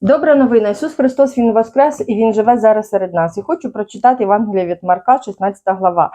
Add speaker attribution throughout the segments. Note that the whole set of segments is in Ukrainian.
Speaker 1: Добра новина. Ісус Христос Він воскрес і Він живе зараз серед нас. І хочу прочитати Євангелія від Марка, 16 глава.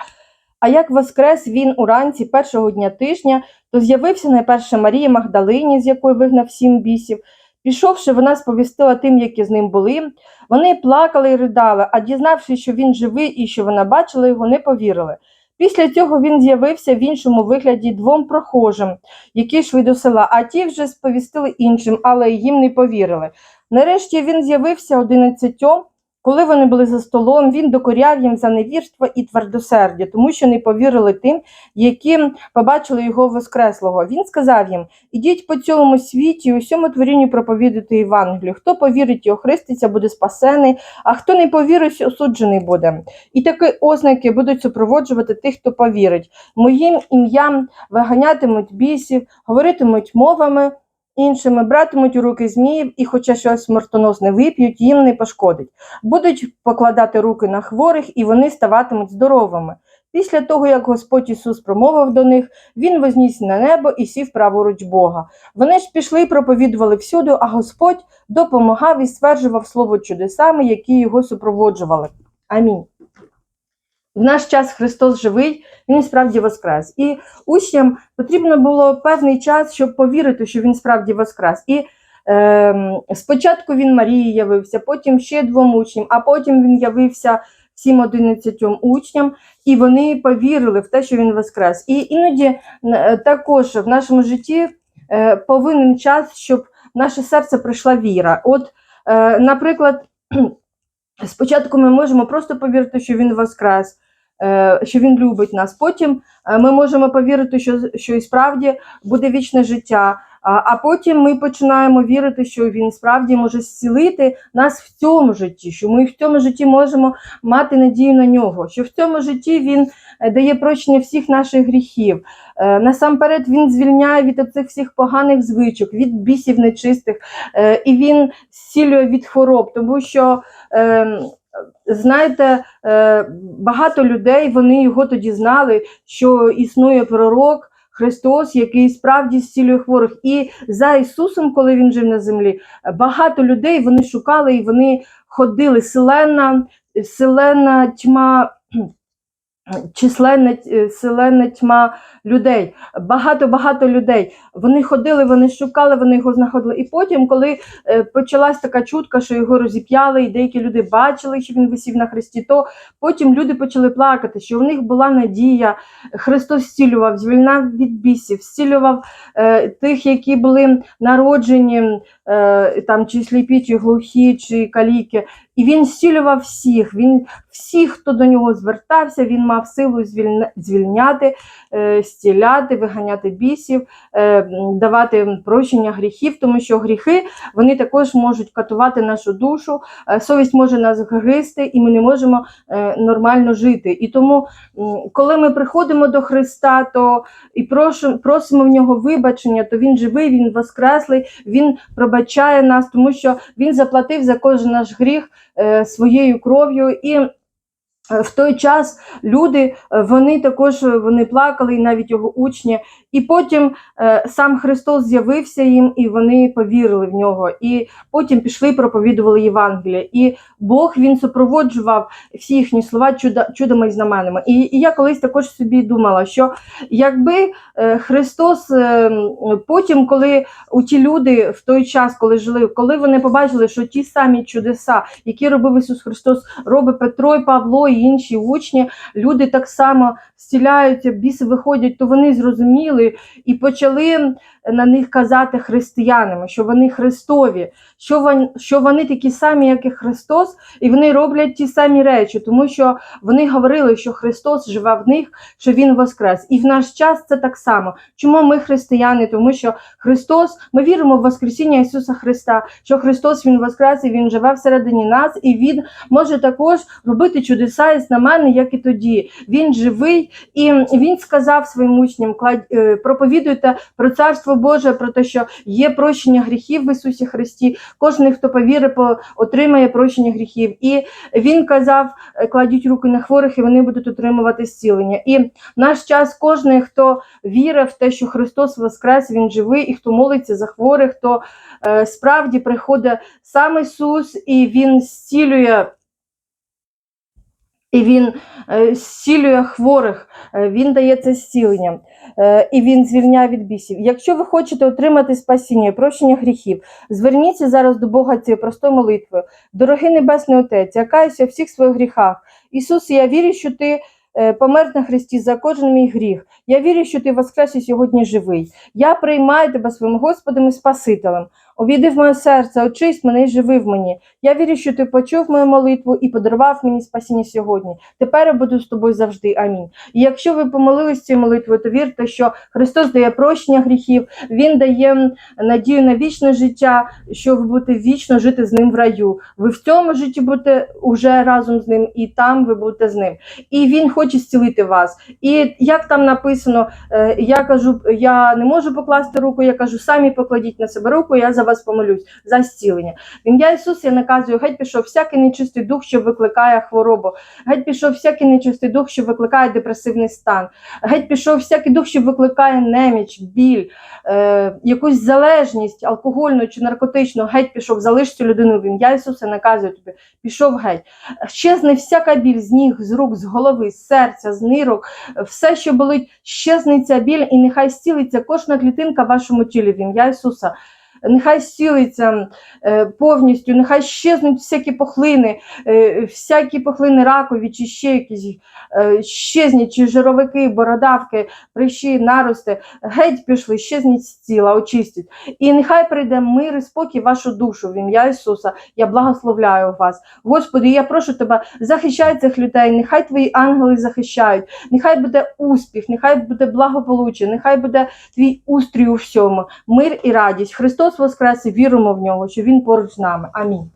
Speaker 1: А як воскрес він уранці першого дня тижня, то з'явився найперше Марії Магдалині, з якої вигнав сім бісів. Пішовши, вона сповістила тим, які з ним були. Вони плакали і ридали, а дізнавшись, що він живий і що вона бачила його, не повірили. Після цього він з'явився в іншому вигляді двом прохожим, які йшли до села, а ті вже сповістили іншим, але їм не повірили. Нарешті він з'явився одинадцятьом, коли вони були за столом, він докоряв їм за невірство і твердосердя, тому що не повірили тим, які побачили його воскреслого. Він сказав їм: Ідіть по цілому світі, усьому творінню проповідуйте Євангелію. Хто повірить і охриститься, буде спасений, а хто не повірить, осуджений буде. І такі ознаки будуть супроводжувати тих, хто повірить. Моїм ім'ям виганятимуть бісів, говоритимуть мовами. Іншими братимуть у руки зміїв, і, хоча щось смертоносне вип'ють, їм не пошкодить. Будуть покладати руки на хворих, і вони ставатимуть здоровими. Після того, як Господь Ісус промовив до них, Він возніс на небо і сів праворуч Бога. Вони ж пішли і проповідували всюди, а Господь допомагав і стверджував слово чудесами, які його супроводжували. Амінь. В наш час Христос живий, Він справді воскрес. І учням потрібно було певний час, щоб повірити, що він справді воскрес. І е, спочатку він Марії явився, потім ще двом учням, а потім він явився всім одинадцятьом учням, і вони повірили в те, що він воскрес. І іноді е, також в нашому житті е, повинен час, щоб в наше серце прийшла віра. От, е, наприклад, спочатку ми можемо просто повірити, що він воскрес. Е, Що він любить нас. Потім е, ми можемо повірити, що, що і справді буде вічне життя. А, потім ми починаємо вірити, що він справді може зцілити нас в цьому житті, що ми в цьому житті можемо мати надію на нього, що в цьому житті він е, дає прощення всіх наших гріхів. Насамперед він звільняє від цих всіх поганих звичок, від бісів нечистих, і він зцілює від хвороб, тому що. Знаєте, е, багато людей вони його тоді знали, що існує пророк Христос, який справді зцілює хворих. І за Ісусом, коли він жив на землі, багато людей вони шукали і вони ходили. Селена, селена тьма. Численна е, селена тьма людей, багато-багато людей. Вони ходили, вони шукали, вони його знаходили. І потім, коли е, почалась така чутка, що його розіп'яли, і деякі люди бачили, що він висів на хресті, то потім люди почали плакати, що в них була надія. Христос зцілював, звільняв від бісів, зцілював е, тих, які були народжені, е, там чи сліпі, чи глухі, чи каліки. І він зцілював всіх. Він всіх, хто до нього звертався, він мав силу звільня, звільняти, е, зціляти, виганяти бісів, е, давати прощення гріхів, тому що гріхи вони також можуть катувати нашу душу, е, совість може нас гризти, і ми не можемо е, нормально жити. І тому, коли ми приходимо до Христа, то і прошу, просимо в нього вибачення, то він живий, він воскреслий, він пробачає нас, тому що він заплатив за кожен наш гріх е, своєю кров'ю. І е, в той час люди е, вони також е, вони плакали, і навіть його учні. І потім е, сам Христос з'явився їм, і вони повірили в нього. І потім пішли і проповідували Євангелія. І Бог він супроводжував всі їхні слова чуда, чудами і знаменами. І, і я колись також собі думала, що якби е, Христос е, потім, коли у ті люди в той час, коли жили, коли вони побачили, що ті самі чудеса, які робив Ісус Христос, робить Петро і Павло і інші учні, люди так само зціляються, біси виходять, то вони зрозуміли і почали на них казати християнами, що вони Христові, що вони, що вони такі самі, як і Христос, і вони роблять ті самі речі, тому що вони говорили, що Христос живе в них, що Він воскрес. І в наш час це так само. Чому ми християни? Тому що Христос, ми віримо в Воскресіння Ісуса Христа, що Христос Він воскрес і Він живе всередині нас, і Він може також робити чудеса і знамени, як і тоді. Він живий, і Він сказав своїм учням: е, проповідуйте про царство Слово Боже про те, що є прощення гріхів в Ісусі Христі. Кожен, хто повірить, отримає прощення гріхів. І він казав: е, кладіть руки на хворих, і вони будуть отримувати зцілення. І наш час кожен, хто вірить в те, що Христос Воскрес, Він живий, і хто молиться за хворих, хто е, справді приходить сам Ісус, і Він зцілює. І він е, зцілює хворих, е, він дає це зцілення, е, і він звільняє від бісів. Якщо ви хочете отримати спасіння і прощення гріхів, зверніться зараз до Бога цією простою молитвою. Дорогий Небесний Отець, я каюся у всіх своїх гріхах. Ісус, я вірю, що ти помер на Христі за кожен мій гріх. Я вірю, що ти воскрес і сьогодні живий. Я приймаю тебе своїм Господом і Спасителем. Увійди в моє серце, очисть мене і живи в мені. Я вірю, що ти почув мою молитву і подарував мені спасіння сьогодні. Тепер я буду з тобою завжди. Амінь. І якщо ви помолились цією молитвою, то вірте, що Христос дає прощення гріхів, Він дає надію на вічне життя, що ви будете вічно жити з ним в раю. Ви в цьому житті будете уже разом з ним, і там ви будете з ним. І він хоче зцілити вас. І як там написано, е, я кажу, я не можу покласти руку, я кажу, самі покладіть на себе руку, я за вас помолюсь за зцілення. В ім'я Ісуса я наказую, геть пішов всякий нечистий дух, що викликає хворобу. Геть пішов всякий нечистий дух, що викликає депресивний стан. Геть пішов всякий дух, що викликає неміч, біль, е, якусь залежність алкогольну чи наркотичну. Геть пішов, залиш цю людину в ім'я Ісуса, наказую тобі. Пішов геть. Щезне всяка біль з ніг, з рук, з голови, з серця, з нирок, все, що болить, щезне ця біль, і нехай зцілиться кожна клітинка в вашому тілі в ім'я Ісуса. Нехай зцілиться е, повністю, нехай щезнуть всякі пухлини, е, всякі пухлини ракові, чи ще якісь е, щезніть, чи жировики, бородавки, прищі, нарости, геть пішли, щезніть з тіла, очистіть. І нехай прийде мир і спокій вашу душу в ім'я Ісуса. Я благословляю вас. Господи, я прошу тебе, захищай цих людей, нехай твої ангели захищають, нехай буде успіх, нехай буде благополуччя, нехай буде твій устрій у всьому, мир і радість. Христос Воскрес і віримо в нього, що Він поруч з нами. Амінь.